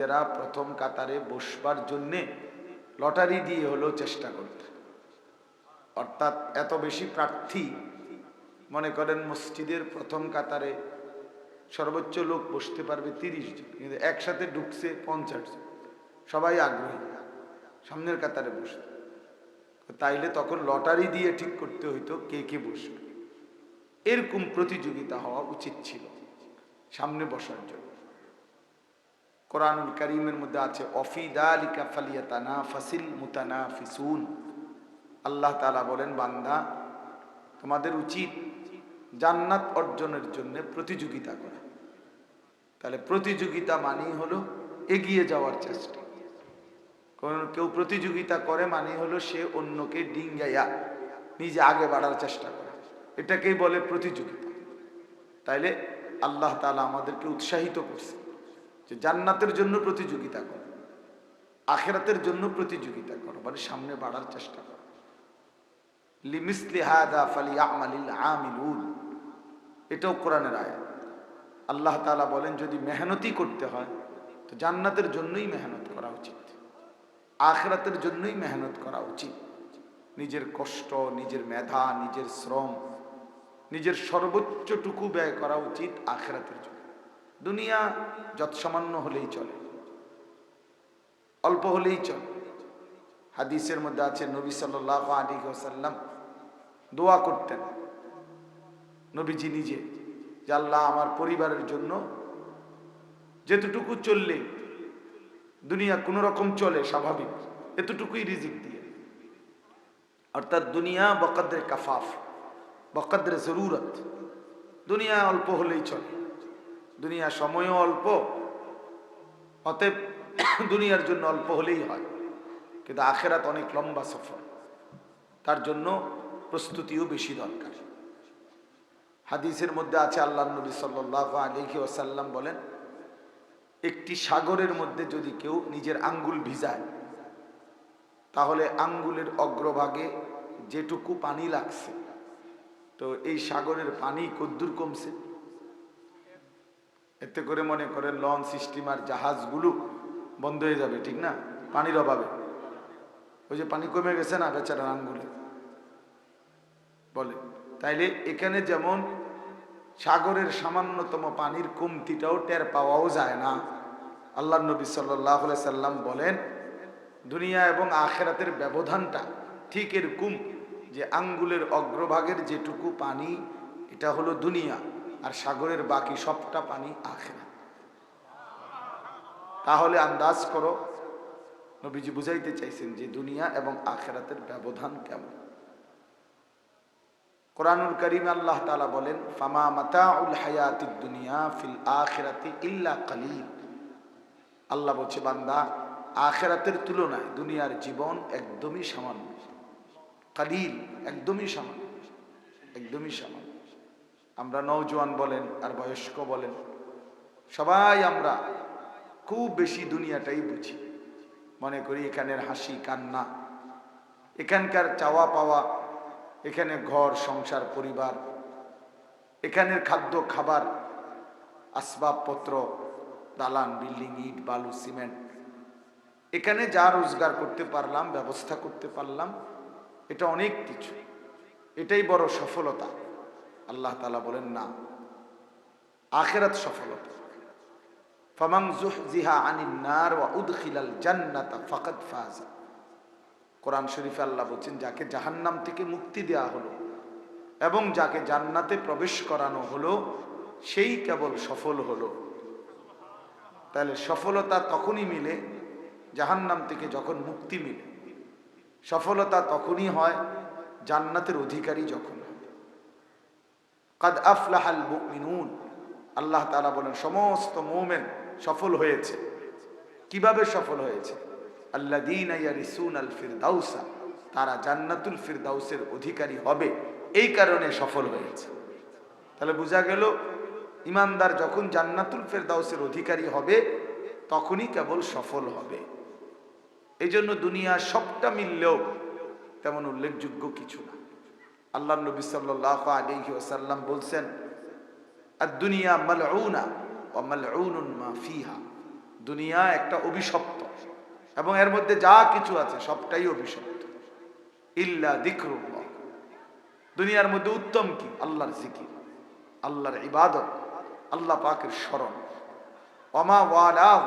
এরা প্রথম কাতারে বসবার জন্যে লটারি দিয়ে হলেও চেষ্টা করতে। অর্থাৎ এত বেশি প্রার্থী, মনে করেন মসজিদের প্রথম কাতারে সর্বোচ্চ লোক বসতে পারবে তিরিশ জন, কিন্তু একসাথে ঢুকছে পঞ্চাশ জন। সবাই আগ্রহী। সামনের কাতারে বসতে। তাইলে তখন লটারি দিয়ে ঠিক করতে হইতো কে কে বসবে। এরকম প্রতিযোগিতা হওয়া উচিত ছিল সামনে বসার জন্য। কোরআনুল করিমের মধ্যে আছে অফিদালিকা ফালিয়াতানা ফাসিল মুতানা ফিসুন আল্লাহ তালা বলেন, বান্দা, তোমাদের উচিত জান্নাত অর্জনের জন্য প্রতিযোগিতা করা। তাহলে প্রতিযোগিতা মানেই হলো এগিয়ে যাওয়ার চেষ্টা। কোন কেউ প্রতিযোগিতা করে মানে হলো সে অন্যকে ডিঙ্গাইয়া নিজে আগে বাড়ার চেষ্টা করে। এটাকেই বলে প্রতিযোগিতা। তাইলে আল্লাহ তালা আমাদেরকে উৎসাহিত করছে। যে জান্নাতের জন্য প্রতিযোগিতা করো, আখেরাতের জন্য প্রতিযোগিতা করো মানে সামনে বাড়ার চেষ্টা করো। এটাও কোরআনের আয়াত। আল্লাহ তাআলা বলেন, যদি মেহনতি করতে হয়, তো জান্নাতের জন্যই মেহনত করা উচিত। আখরাতের জন্যই মেহনত করা উচিত। নিজের কষ্ট, নিজের মেধা, নিজের শ্রম, নিজের সর্বোচ্চটুকু ব্যয় করা উচিত আখেরাতের জন্য। দুনিয়া যৎসামান্য হলেই চলে, অল্প হলেই চলে। হাদিসের মধ্যে আছে, নবী সাল্লাহ আলী সাল্লাম দোয়া করতেন, নবীজি নিজে যে আল্লাহ আমার পরিবারের জন্য যেতটুকু চললে দুনিয়া কোনো রকম চলে স্বাভাবিক, এতটুকুই রিজিক দিয়ে। অর্থাৎ দুনিয়া বকদ্রে কাফাফ, বকদ্রে জরুরত, দুনিয়া অল্প হলেই চলে। দুনিয়া সময়ও অল্প, অতএব দুনিয়ার জন্য অল্প হলেই হয়। কিন্তু আখেরাত অনেক লম্বা সফর, তার জন্য প্রস্তুতিও বেশি দরকার। হাদিসের মধ্যে আছে, আল্লাহ নবী সাল্লাহ আলহি ওসাল্লাম বলেন, একটি সাগরের মধ্যে যদি কেউ নিজের আঙ্গুল ভিজায়, তাহলে আঙ্গুলের অগ্রভাগে যেটুকু পানি লাগছে, তো এই সাগরের পানি কদ্দুর কমছে। এতে করে মনে করেন লঞ্চ স্টিমার জাহাজগুলো বন্ধ হয়ে যাবে, ঠিক না? পানির অভাবে। ওই যে পানি কমে গেছে না বেচারার আঙ্গুলে? বলে। তাইলে এখানে যেমন সাগরের সামান্যতম পানির কমতিটাও টের পাওয়াও যায় না। আল্লাহ নবী সাল্লাহ সাল্লাম বলেন, দুনিয়া এবং আখেরাতের ব্যবধানটা ঠিক এরকম যে আঙ্গুলের অগ্রভাগের যেটুকু পানি, এটা হলো দুনিয়া। আর সাগরের বাকি সবটা পানি আখেরা তাহলে আন্দাজ করো, নবীজি বুঝাইতে চাইছেন যে দুনিয়া এবং আখেরাতের ব্যবধান কেমন। কোরআনুল করিম আল্লাহ তালা বলেন, ফামা মাতা উল হায়াতি দুনিয়া ফিল আখেরাতি ইল্লা কালিল। আল্লাহ বলছে, বান্দা, আখেরাতের তুলনায় দুনিয়ার জীবন একদমই সামান্য। কালিল, একদমই সামান্য। একদমই সামান্য। আমরা নৌজওয়ান বলেন আর বয়স্ক বলেন, সবাই আমরা খুব বেশি দুনিয়াটাই বুঝি। মনে করি এখানের হাসি, কান্না, এখানকার চাওয়া পাওয়া, এখানে ঘর, সংসার, পরিবার, এখানের খাদ্য, খাবার, আসবাবপত্র, দালান, বিল্ডিং, ইট, বালু, সিমেন্ট, এখানে যা রোজগার করতে পারলাম, ব্যবস্থা করতে পারলাম, এটা অনেক কিছু। এটাই বড় সফলতা। আল্লাহ তালা বলেন, না, আখেরাত সফলতা। ফামাং নার ওয়া উদখিলাল জান্নাতা ফাকাদ ফাজা। কোরআন শরীফে আল্লাহ বলছেন, যাকে জাহান্নাম থেকে মুক্তি দেয়া হলো এবং যাকে জান্নাতে প্রবেশ করানো হলো, সেই কেবল সফল হলো। তাহলে সফলতা তখনই মিলে জাহান্নাম থেকে যখন মুক্তি মিলে। সফলতা তখনই হয় জান্নাতের অধিকারী যখন। কাদ আফলাহাল মুমিনুন। আল্লাহ তাআলা বলেন, সমস্ত মোমেন সফল হয়েছে। কীভাবে সফল হয়েছে? আল্লাদিন ইয়ারিসুন আল ফিরদাউসা, তারা জান্নাতুল ফিরদাউসের অধিকারী হবে, এই কারণে সফল হয়েছে। তাহলে বোঝা গেল, ইমানদার যখন জান্নাতুল ফেরদাউসের অধিকারী হবে, তখনই কেবল সফল হবে। এই জন্য দুনিয়া সবটা মিললেও তেমন উল্লেখযোগ্য কিছু না। আল্লাহ নবী সাল্লাহ আলিহি ওসাল্লাম বলছেন আর দুনিয়া মালউনা ও মালউনুন মা ফিহা। দুনিয়া একটা অভিশপ্ত এবং এর মধ্যে যা কিছু আছে সবটাই অভিশপ্ত। ইল্লা দিকরুল্লাহ দুনিয়ার মধ্যে উত্তম কি? আল্লাহর জিকির আল্লাহর ইবাদত, আল্লাহ পাকের স্মরণ। অমা ওয়ালাহ,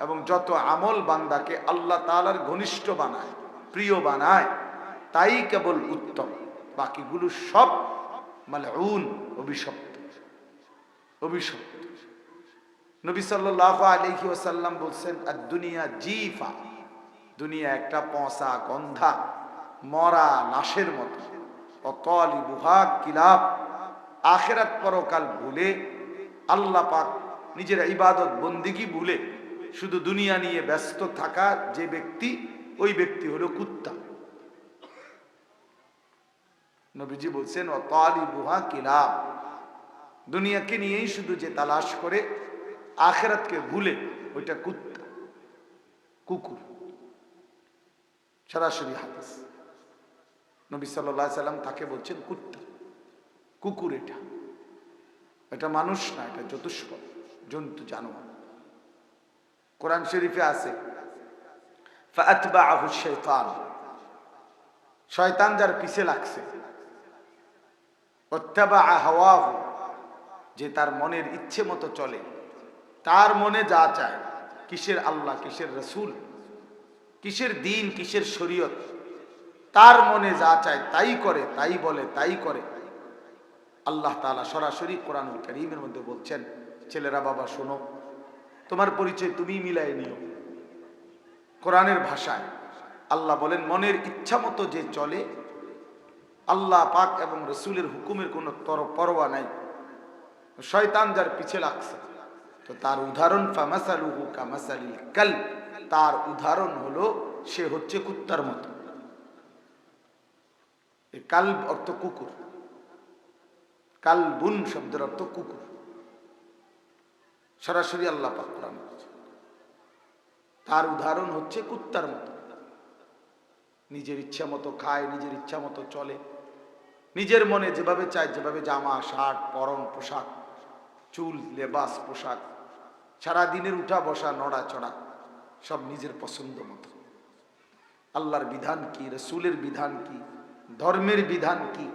এবং যত আমল বান্দাকে আল্লাহ তালার ঘনিষ্ঠ বানায়, প্রিয় বানায়, তাই কেবল উত্তম। বাকিগুলো সব মালউন, অভিশপ্ত। অভিশপ্ত। নবী সাল্লাহ আলহি ওসাল্লাম বলছেন আর দুনিয়া জিফা। দুনিয়া একটা পঁচা গন্ধা, মরা লাশের মতো। অতলি বুহা কিলাব। আখেরাত পরকাল ভুলে, আল্লাহ পাক নিজের ইবাদত বন্দিগি ভুলে শুধু দুনিয়া নিয়ে ব্যস্ত থাকা যে ব্যক্তি, ওই ব্যক্তি হলো কুত্তা। নবীজি বলছেন অতলি বুহা কিলাব। দুনিয়াকে নিয়েই শুধু যে তালাশ করে, আখেরাতকে ভুলে ওইটা কুত্তা, কুকুর। সরাসরি হাদিস। নবী সাল্লাহ সাল্লাম তাকে বলছেন, কুত্তা, কুকুর এটা। এটা মানুষ না, এটা চতুষ্প জন্তু, জানোয়ার। কোরআন শরীফে আছে শয়তান যার পিছে লাগছে ওত্তাবা হাওয়াহু, যে তার মনের ইচ্ছে মতো চলে। তার মনে যা চায়, কিসের আল্লাহ, কিসের রসুল, কিসের দিন, কিসের শরীয়ত, তার মনে যা চায় তাই করে, তাই বলে, তাই করে। আল্লাহ তালা সরাসরি কোরআনুল করিমের মধ্যে বলছেন, ছেলেরা বাবা, শোনো, তোমার পরিচয় তুমি মিলাই নিও। কোরআনের ভাষায় আল্লাহ বলেন, মনের ইচ্ছা মতো যে চলে আল্লাহ পাক এবং রসুলের হুকুমের কোনো তর পরোয়া নাই। শয়তান যার পিছে লাগছে। তো তার উদাহরণ, ফামাসালুহু কামাসালিল কাল তার উদাহরণ হলো, সে হচ্ছে কুত্তার মতো। এই কাল অর্থ কুকুর। কালবুন শব্দের অর্থ কুকুর। সরাসরি আল্লাহ পাক কোরআন তার উদাহরণ হচ্ছে কুত্তার মতো। নিজের ইচ্ছা মতো খায়, নিজের ইচ্ছা মতো চলে। নিজের মনে যেভাবে চায়, যেভাবে জামা, শার্ট, পরন, পোশাক, চুল, লেবাস, পোশাক সারা দিনের উঠা, বসা, নড়া, চড়া, সব নিজের পছন্দ মতো। আল্লাহর বিধান কি? রসুলের বিধান কি? ধর্মের বিধান কি?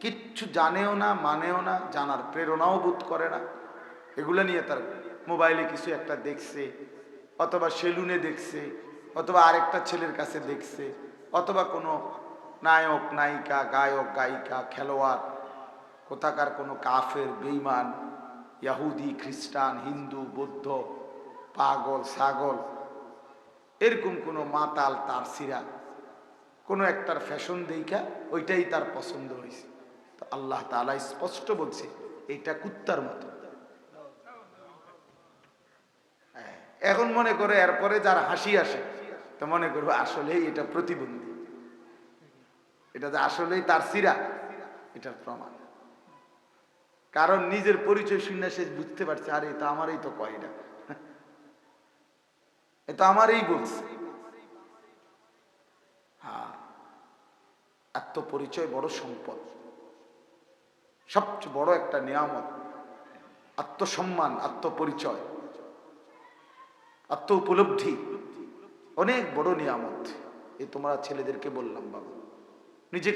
কিচ্ছু জানেও না, মানেও না, জানার প্রেরণাও বোধ করে না। এগুলো নিয়ে তার মোবাইলে কিছু একটা দেখছে, অথবা সেলুনে দেখছে, অথবা আরেকটা ছেলের কাছে দেখছে, অথবা কোনো নায়ক নায়িকা গায়ক গায়িকা খেলোয়াড় কোথাকার কোনো কাফের বেইমান ইয়াহুদি খ্রিস্টান হিন্দু বৌদ্ধ পাগল ছাগল এরকম কোনো মাতাল তার সিরা কোনো একটার ফ্যাশন দেখা ওইটাই তার পছন্দ হয়েছে তো আল্লাহ তালা স্পষ্ট বলছে এটা কুত্তার মতো। হ্যাঁ, এখন মনে করে এরপরে যার হাসি আসে তো মনে করব আসলেই এটা প্রতিবন্ধী। এটা যে আসলেই তার সিরা, এটার প্রমাণ। কারণ নিজের পরিচয় শুনে সে বুঝতে পারছে, আরে এটা আমারই তো কয় না। এটা আমারই বলছে। হ্যাঁ আত্মপরিচয় বড় সম্পদ। সবচেয়ে বড় একটা নিয়ামত, আত্মসম্মান, আত্মপরিচয়। আত্ম উপলব্ধি অনেক বড় নিয়ামত। এ তোমরা ছেলেদেরকে বললাম, বাবা। নিজেকে